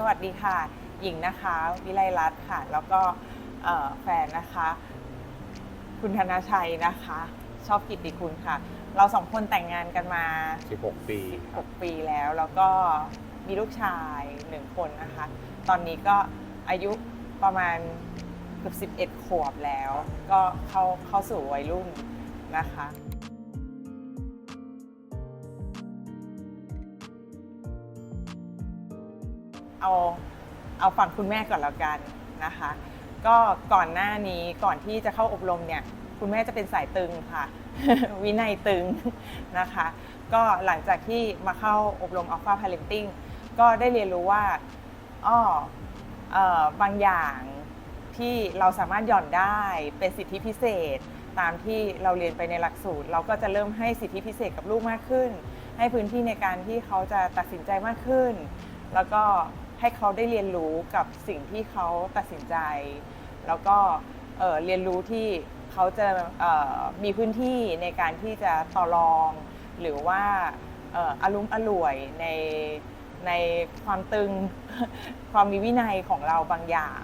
สวัสดีค่ะ หญิงนะคะ วิไลรัตน์ค่ะ แล้วก็เอ่อแฟนนะคะ คุณธนาชัยนะคะ ชอบกิตติคุณค่ะ เราสองคนแต่งงานกันมา 16 ปีครับ6ปีแล้ว แล้วก็มีลูกชายหนึ่งคนนะคะ ตอนนี้ก็อายุประมาณเกือบ11 ขวบแล้ว ก็เข้าเข้าสู่วัยรุ่นนะคะ เอาเอาฝั่งคุณแม่ก่อนแล้วกันนะคะ ก็ก่อนหน้านี้ก่อนที่จะเข้าอบรมเนี่ยคุณแม่จะเป็นสายตึงค่ะ วินัยตึงนะคะ ก็หลังจากที่มาเข้าอบรม Alpha Parenting ก็ได้เรียนรู้ว่าอ้อเอ่อบางอย่างที่เราสามารถหย่อนได้เป็นสิทธิพิเศษ ตามที่เราเรียนไปในหลักสูตร เราก็จะเริ่มให้สิทธิพิเศษกับลูกมากขึ้น ให้พื้นที่ในการที่เขาจะตัดสินใจมากขึ้น แล้วก็ ให้เขาได้เรียนรู้กับสิ่งที่เขาตัดสินใจ แล้วก็เรียนรู้ที่เขาจะมีพื้นที่ในการที่จะต่อรอง หรือว่าเอ่ออารมณ์อร่วยในในความตึงความมีวินัยของเราบางอย่าง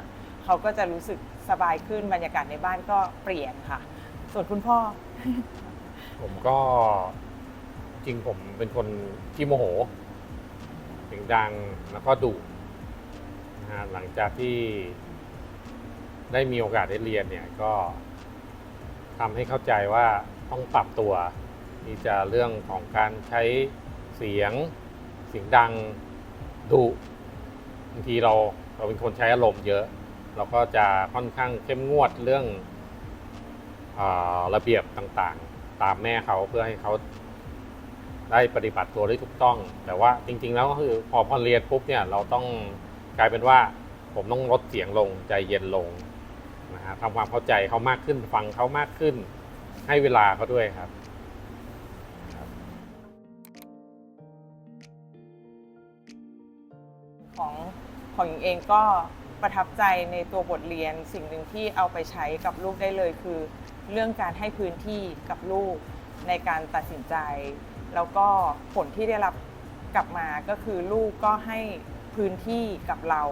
เขาก็จะรู้สึกสบายขึ้นบรรยากาศในบ้านก็เปลี่ยนค่ะ ส่วนคุณพ่อ ผมก็จริงผมเป็นคนที่โมโหเสียงดังแล้วก็ดุ นะฮะหลังจากที่ได้มีโอกาสได้เรียนเนี่ยก็ทำให้เข้าใจว่าต้องปรับตัวที่จะเรื่องของการใช้เสียงเสียงดังดุบางทีเราเราเป็นคนใช้อารมณ์เยอะ เราก็จะค่อนข้างเข้มงวดเรื่องอระเบียบต่างๆ ตามแม่เขาเพื่อให้เขาได้ปฏิบัติตัวได้ถูกต้อง แต่ว่าจริง ๆ แล้วก็คือพอพอเรียนปุ๊บเนี่ยเราต้อง กลายเป็นว่าผมต้องลดเสียงลงใจเย็นลงนะฮะทำความเข้าใจเขามากขึ้นฟังเขามากขึ้น ให้เวลาเขาด้วยครับของของหญิงเองก็ประทับใจในตัวบทเรียนสิ่งหนึ่งที่เอาไปใช้กับลูกได้เลยคือ เรื่องการให้พื้นที่กับลูกในการตัดสินใจ แล้วก็ผลที่ได้รับกลับมาก็คือลูกก็ให้ พื้นที่กับเรา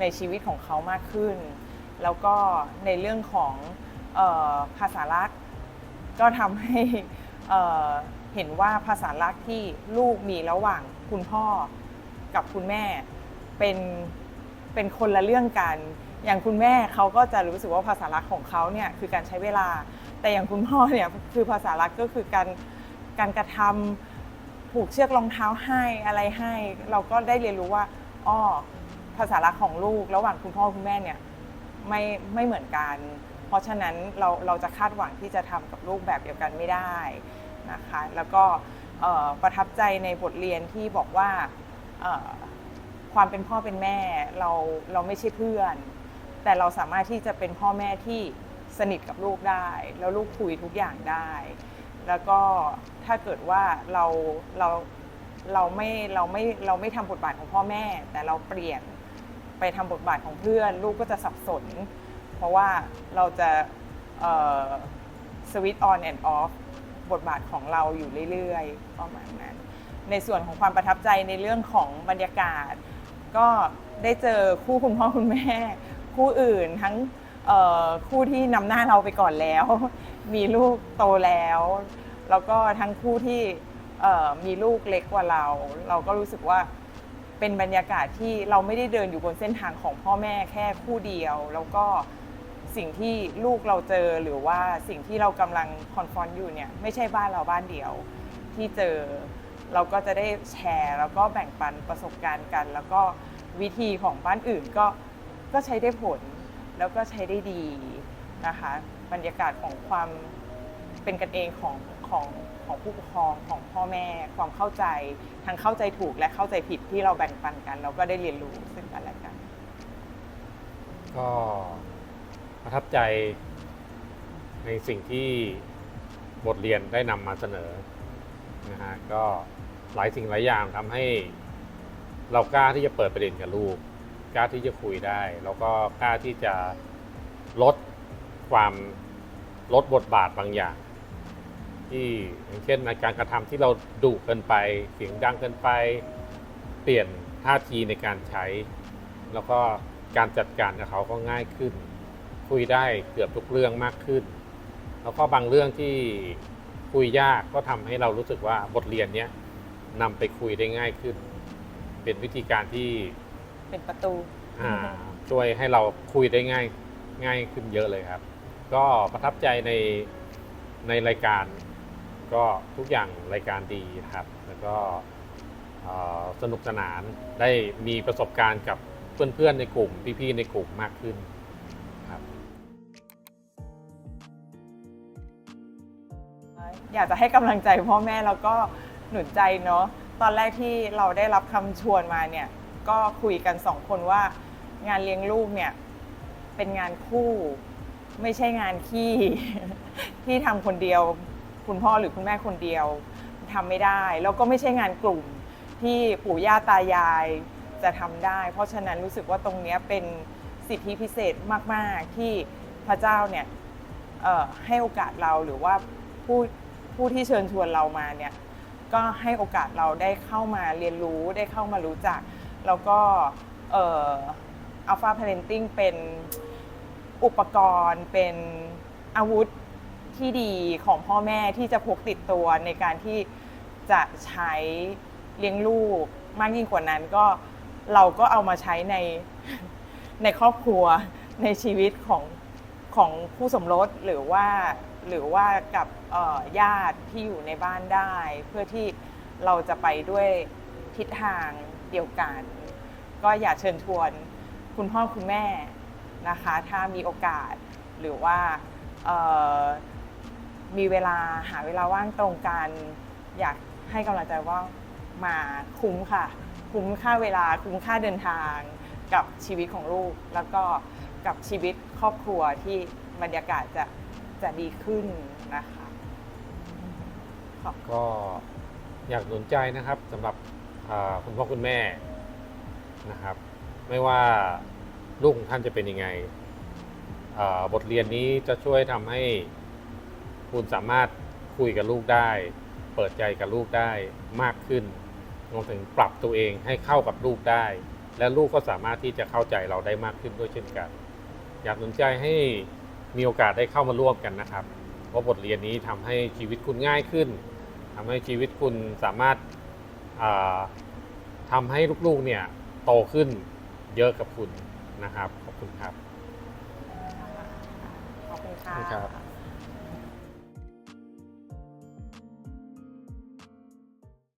ในชีวิตของเขามากขึ้น แล้วก็ในเรื่องของออภาษารักก็ทำให้เห็นว่าภาษารักที่ลูกมีระหว่างคุณพ่อกับคุณแม่เป็นเป็นคนละเรื่องกัน อย่างคุณแม่เขาก็จะรู้สึกว่าภาษารักของเขาเนี่ยคือการใช้เวลา แต่อย่างคุณพ่อเนี่ยคือภาษารักก็คือการการกระทำผูกเชือกรองเท้าให้อะไรให้ เราก็ได้เรียนรู้ว่า อ้อภาษารักของลูกระหว่างคุณพ่อคุณแม่เนี่ยไม่ไม่เหมือนกัน เพราะฉะนั้นเราเราจะคาดหวังที่จะทำกับลูกแบบเดียวกันไม่ได้นะคะแล้วก็ประทับใจในบทเรียนที่บอกว่าความเป็นพ่อเป็นแม่เราเราไม่ใช่เพื่อน แต่เราสามารถที่จะเป็นพ่อแม่ที่สนิทกับลูกได้ แล้วลูกคุยทุกอย่างได้ แล้วก็ถ้าเกิดว่าเราเรา เราไม่เราไม่เราไม่ทำบทบาทของพ่อแม่ แต่เราเปลี่ยนไปทำบทบาทของเพื่อน ลูกก็จะสับสน เพราะว่าเราจะสวิตออนแอนด์ออฟบทบาทของเราอยู่เรื่อยๆประมาณนั้น ในส่วนของความประทับใจในเรื่องของบรรยากาศ ก็ได้เจอคู่คุณพ่อคุณแม่ คู่อื่นทั้งคู่ที่นำหน้าเราไปก่อนแล้ว มีลูกโตแล้ว แล้วก็ทั้งคู่ที่ เอ่อมีลูกเล็กกว่าเรา เราก็รู้สึกว่าเป็นบรรยากาศที่เราไม่ได้เดินอยู่บนเส้นทางของพ่อแม่แค่คู่เดียว แล้วก็สิ่งที่ลูกเราเจอหรือว่าสิ่งที่เรากำลังคอนฟอนต์อยู่เนี่ยไม่ใช่บ้านเราบ้านเดียวที่เจอเราก็จะได้แชร์แล้วก็แบ่งปันประสบการณ์กัน แล้วก็วิธีของบ้านอื่นก็ก็ใช้ได้ผลแล้วก็ใช้ได้ดีนะคะ บรรยากาศของความเป็นกันเองของ ของของผู้ปกครองของพ่อแม่ความเข้าใจทั้งเข้าใจถูกและเข้าใจผิดที่เราแบ่งปันกัน เราก็ได้เรียนรู้ซึ่งกันและกัน ก็ประทับใจในสิ่งที่บทเรียนได้นำมาเสนอนะฮะก็หลายสิ่งหลายอย่างทำให้เรากล้าที่จะเปิดประเด็นกับลูกกล้าที่จะคุยได้ แล้วก็กล้าที่จะลดความลดบทบาทบางอย่าง ที่อย่างเช่นในการกระทำที่เราดุเกินไป เสียงดังเกินไป เปลี่ยนท่าทีในการใช้ แล้วก็การจัดการกับเขาก็ง่ายขึ้น คุยได้เกือบทุกเรื่องมากขึ้น แล้วก็บางเรื่องที่คุยยากก็ทำให้เรารู้สึกว่าบทเรียนเนี้ยนำไปคุยได้ง่ายขึ้น เป็นวิธีการที่เป็นประตูอ่าช่วยให้เราคุยได้ง่ายง่ายขึ้นเยอะเลยครับ ก็ประทับใจในในรายการ ก็ทุกอย่างรายการดีนะครับ แล้วก็สนุกสนานได้มีประสบการณ์กับเพื่อนๆในกลุ่มพี่ๆในกลุ่มมากขึ้นครับอยากจะให้กำลังใจพ่อแม่แล้วก็หนุนใจเนาะตอนแรกที่เราได้รับคำชวนมาเนี่ยก็คุยกันสองคนว่างานเลี้ยงลูกเนี่ยเป็นงานคู่ ไม่ใช่งานขี้ที่ทำคนเดียว คุณพ่อหรือคุณแม่คนเดียวทำไม่ได้ แล้วก็ไม่ใช่งานกลุ่มที่ปู่ย่าตายายจะทำได้ เพราะฉะนั้นรู้สึกว่าตรงนี้เป็นสิทธิพิเศษมาก ๆ ที่พระเจ้าเนี่ยให้โอกาสเราหรือว่าผู้ผู้ที่เชิญชวนเรามาเนี่ยก็ให้โอกาสเราได้เข้ามาเรียนรู้ได้เข้ามารู้จัก แล้วก็เอัลฟาพาเรนติ้งเป็นอุปกรณ์เป็นอาวุธ ที่ดีของพ่อแม่ที่จะพกติดตัวในการที่จะใช้เลี้ยงลูก มากยิ่งกว่านั้นก็เราก็เอามาใช้ในในครอบครัวในชีวิตของของคู่สมรสหรือว่าหรือว่ากับญาติที่อยู่ในบ้านได้ เพื่อที่เราจะไปด้วยทิศทางเดียวกัน ก็อยากเชิญชวนคุณพ่อคุณแม่นะคะ ถ้ามีโอกาสหรือว่า มีเวลาหาเวลาว่างตรงกัน อยากให้กำลังใจว่ามาคุ้มค่ะ คุ้มค่าเวลาคุ้มค่าเดินทาง กับชีวิตของลูก แล้วก็กับชีวิตครอบครัวที่บรรยากาศจะจะดีขึ้นนะคะขอบก็อยากหนุนใจนะครับสำหรับคุณพ่อคุณแม่นะครับ ไม่ว่าลูกของท่านจะเป็นยังไงบทเรียนนี้จะช่วยทำให้ คุณสามารถคุยกับลูกได้ เปิดใจกับลูกได้มากขึ้นรวมถึงปรับตัวเองให้เข้ากับลูกได้ และลูกก็สามารถที่จะเข้าใจเราได้มากขึ้นด้วยเช่นกัน อยากหนุนใจให้มีโอกาสได้เข้ามาร่วมกันนะครับ เพราะบทเรียนนี้ทำให้ชีวิตคุณง่ายขึ้นทำให้ชีวิตคุณสามารถอ่าทำให้ลูกๆเนี่ยโตขึ้นเยอะกับคุณนะครับ ขอบคุณครับ ขอบคุณขอบคุณครัค่ะบ